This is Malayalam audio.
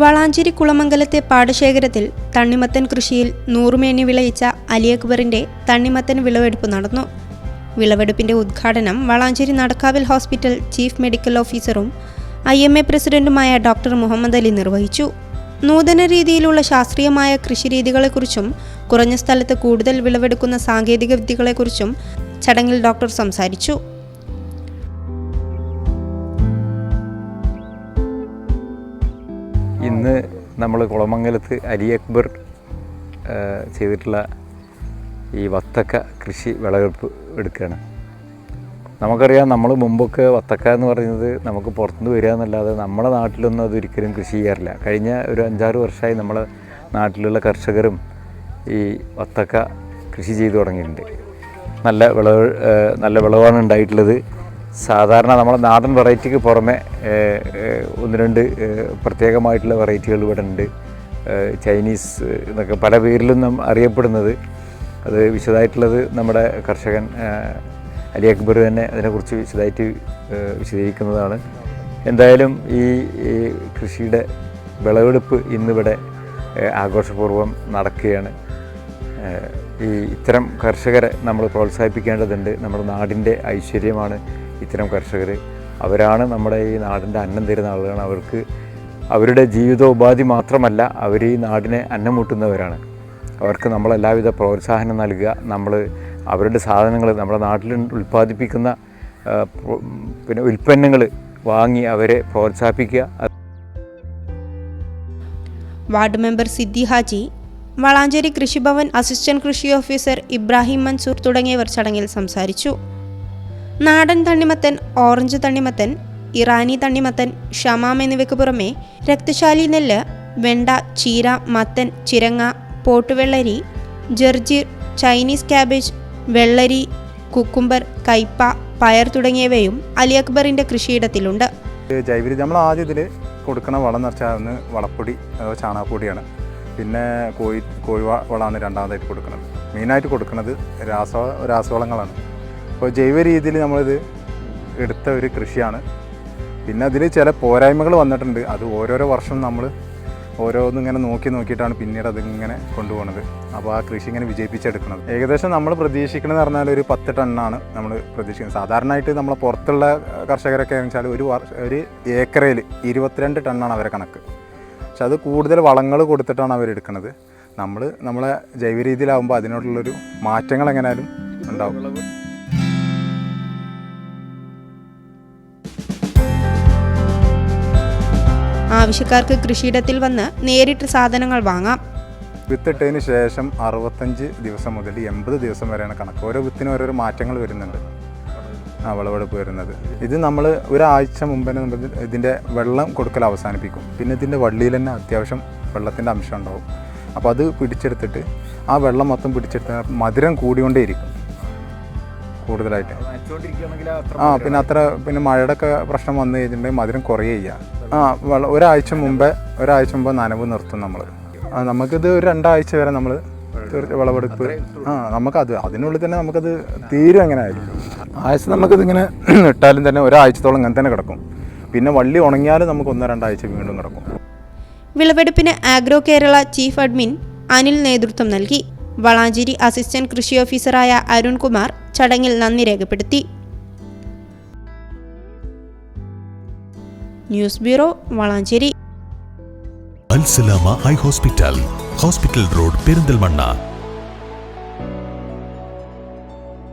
വളാഞ്ചേരി കുളമംഗലത്തെ പാടശേഖരത്തിൽ തണ്ണിമത്തൻ കൃഷിയിൽ നൂറുമേനി വിളയിച്ച അലി തണ്ണിമത്തൻ വിളവെടുപ്പ് നടന്നു. വിളവെടുപ്പിന്റെ ഉദ്ഘാടനം വളാഞ്ചേരി നടക്കാവിൽ ഹോസ്പിറ്റൽ ചീഫ് മെഡിക്കൽ ഓഫീസറും ഐ എം എ പ്രസിഡന്റുമായ ഡോക്ടർ മുഹമ്മദ് അലി നിർവഹിച്ചു. നൂതന രീതിയിലുള്ള ശാസ്ത്രീയമായ കൃഷിരീതികളെക്കുറിച്ചും കുറഞ്ഞ സ്ഥലത്ത് കൂടുതൽ വിളവെടുക്കുന്ന സാങ്കേതിക വിദ്യകളെക്കുറിച്ചും ചടങ്ങിൽ ഡോക്ടർ സംസാരിച്ചു. ഇന്ന് നമ്മൾ കുളമംഗലത്ത് അലി അക്ബർ ചെയ്തിട്ടുള്ള ഈ വത്തക്ക കൃഷി വിളവെടുപ്പ് എടുക്കുകയാണ് നമുക്കറിയാം നമ്മൾ മുമ്പൊക്കെ വത്തക്ക എന്ന് പറയുന്നത് നമുക്ക് പുറത്തുനിന്ന് വരിക എന്നല്ലാതെ നമ്മുടെ നാട്ടിലൊന്നും അതൊരിക്കലും കൃഷി ചെയ്യാറില്ല. കഴിഞ്ഞ ഒരു അഞ്ചാറ് വർഷമായി നമ്മളെ നാട്ടിലുള്ള കർഷകരും ഈ വത്തക്ക കൃഷി ചെയ്തു തുടങ്ങിയിട്ടുണ്ട്. നല്ല വിളവ് നല്ല വിളവാണ് ഉണ്ടായിട്ടുള്ളത്. സാധാരണ നമ്മുടെ നാടൻ വെറൈറ്റിക്ക് പുറമെ ഒന്ന് രണ്ട് പ്രത്യേകമായിട്ടുള്ള വെറൈറ്റികൾ ഇവിടെ ഉണ്ട്. ചൈനീസ് എന്നൊക്കെ പല പേരിലും നാം അറിയപ്പെടുന്നത്. അത് വിശദമായിട്ടുള്ളത് നമ്മുടെ കർഷകൻ അലി അക്ബർ തന്നെ അതിനെക്കുറിച്ച് വിശദമായിട്ട് വിശദീകരിക്കുന്നതാണ്. എന്തായാലും ഈ കൃഷിയുടെ വിളവെടുപ്പ് ഇന്നിവിടെ ആഘോഷപൂർവം നടക്കുകയാണ്. ഈ ഇത്തരം കർഷകരെ നമ്മൾ പ്രോത്സാഹിപ്പിക്കേണ്ടതുണ്ട്. നമ്മുടെ നാടിന്റെ ഐശ്വര്യമാണ്. ഇത്തരം കർഷകർ. അവരാണ് നമ്മുടെ ഈ നാടിന്റെ അന്നം തരുന്ന ആളുകളാണ്. അവർക്ക് അവരുടെ ജീവിതോപാധി മാത്രമല്ല അവർ ഈ നാടിനെ അന്നമൂട്ടുന്നവരാണ് അവർക്ക് നമ്മൾ എല്ലാവിധ പ്രോത്സാഹനം നൽകുക നമ്മൾ അവരുടെ സാധനങ്ങൾ നമ്മുടെ നാട്ടിൽ ഉൽപ്പാദിപ്പിക്കുന്ന പിന്നെ ഉൽപ്പന്നങ്ങൾ വാങ്ങി അവരെ പ്രോത്സാഹിപ്പിക്കുക. വാർഡ് മെമ്പർ സിദ്ധി ഹാജി വളാഞ്ചേരി കൃഷിഭവൻ അസിസ്റ്റന്റ് കൃഷി ഓഫീസർ ഇബ്രാഹിം മൻസൂർ തുടങ്ങിയവർ ചടങ്ങിൽ സംസാരിച്ചു. നാടൻ തണ്ണിമത്തൻ ഓറഞ്ച് തണ്ണിമത്തൻ ഇറാനി തണ്ണിമത്തൻ ഷമാം എന്നിവയ്ക്ക് പുറമെ രക്തശാലി നെല്ല് വെണ്ട ചീര മത്തൻ ചിരങ്ങ പോട്ടുവെള്ളരി ജർജീർ ചൈനീസ് ക്യാബേജ് വെള്ളരി കുക്കുംബർ കയ്പ പയർ തുടങ്ങിയവയും അലി അക്ബറിന്റെ കൃഷിയിടത്തിലുണ്ട്. ജൈവരീതി നമ്മൾ ആദ്യം ഇതിൽ കൊടുക്കണ വളം എന്ന് വെച്ചാൽ ഒന്ന് വളപ്പൊടി ചാണകപ്പൊടിയാണ്. പിന്നെ കോഴി കോഴി വളമാണ് രണ്ടാമതായിട്ട് കൊടുക്കുന്നത് മെയിനായിട്ട് കൊടുക്കുന്നത് രാസ രാസവളങ്ങളാണ്. അപ്പോൾ ജൈവ രീതിയിൽ നമ്മളിത് എടുത്ത ഒരു കൃഷിയാണ്. പിന്നെ അതിൽ ചില പോരായ്മകൾ വന്നിട്ടുണ്ട്. അത് ഓരോരോ വർഷം നമ്മൾ ഓരോന്നിങ്ങനെ നോക്കി നോക്കിയിട്ടാണ് പിന്നീട് അതിങ്ങനെ കൊണ്ടുപോകുന്നത് അപ്പോൾ ആ കൃഷി ഇങ്ങനെ വിജയിപ്പിച്ചെടുക്കുന്നത് ഏകദേശം നമ്മൾ പ്രതീക്ഷിക്കണമെന്ന് പറഞ്ഞാൽ ഒരു പത്ത് ടണ്ണാണ് നമ്മൾ പ്രതീക്ഷിക്കുന്നത്. സാധാരണയായിട്ട് നമ്മൾ പുറത്തുള്ള കർഷകരൊക്കെ വെച്ചാൽ ഒരു ഒരു ഏക്കറയിൽ ഇരുപത്തിരണ്ട് ടണ്ണാണ് അവരെ കണക്ക്. പക്ഷെ അത് കൂടുതൽ വളങ്ങൾ കൊടുത്തിട്ടാണ് അവർ എടുക്കുന്നത് നമ്മൾ നമ്മളെ ജൈവ രീതിയിലാവുമ്പോൾ അതിനോടുള്ളൊരു മാറ്റങ്ങൾ എങ്ങനെയാലും ഉണ്ടാവും. ആവശ്യക്കാർക്ക് കൃഷിയിടത്തിൽ വന്ന് നേരിട്ട് സാധനങ്ങൾ വാങ്ങാം. വിത്തിട്ടതിന് ശേഷം അറുപത്തഞ്ച് ദിവസം മുതൽ എൺപത് ദിവസം വരെയാണ് കണക്ക്. ഓരോ വിത്തിനും ഓരോരോ മാറ്റങ്ങൾ വരുന്നുണ്ട്. ആ വിളവെടുപ്പ് വരുന്നത്. ഇത് നമ്മൾ ഒരാഴ്ച മുമ്പ് തന്നെ നമ്മൾ ഇതിന്റെ വെള്ളം കൊടുക്കൽ അവസാനിപ്പിക്കും. പിന്നെ ഇതിന്റെ വള്ളിയിൽ തന്നെ അത്യാവശ്യം വെള്ളത്തിന്റെ അംശം ഉണ്ടാവും. അപ്പോൾ അത് പിടിച്ചെടുത്തിട്ട് ആ വെള്ളം മൊത്തം പിടിച്ചെടുത്ത് മധുരം കൂടിക്കൊണ്ടേയിരിക്കും. കൂടുതലായിട്ട്. ആ പിന്നെ അത്ര പിന്നെ മഴയുടെ ഒക്കെ പ്രശ്നം വന്നു കഴിഞ്ഞിട്ടുണ്ടെങ്കിൽ മധുരം കുറയുക ചെയ്യുക ആ ഒരാഴ്ച മുമ്പേ ഒരാഴ്ച മുമ്പ് നനവ് നിർത്തും നമ്മൾ നമുക്കിത് ഒരു രണ്ടാഴ്ച വരെ നമ്മൾ വിളവെടുപ്പ് ആ നമുക്കത് അതിനുള്ളിൽ തന്നെ നമുക്കത് തീരും അങ്ങനെ ആയിരിക്കും. ആഴ്ച നമുക്കിതിങ്ങനെ ഇട്ടാലും തന്നെ ഒരാഴ്ചത്തോളം ഇങ്ങനെ തന്നെ കിടക്കും. പിന്നെ വള്ളി ഉണങ്ങിയാലും നമുക്ക് ഒന്നോ രണ്ടാഴ്ച വീണ്ടും കിടക്കും. വിളവെടുപ്പിന് agro Kerala chief admin Anil നേതൃത്വം നൽകി. വളാഞ്ചേരി അസിസ്റ്റന്റ് കൃഷി ഓഫീസറായ അരുൺകുമാർ ചടങ്ങിൽ നന്ദി രേഖപ്പെടുത്തി. News bureau Valanchery. Alsalama eye hospital. Hospital road Perinthalmanna.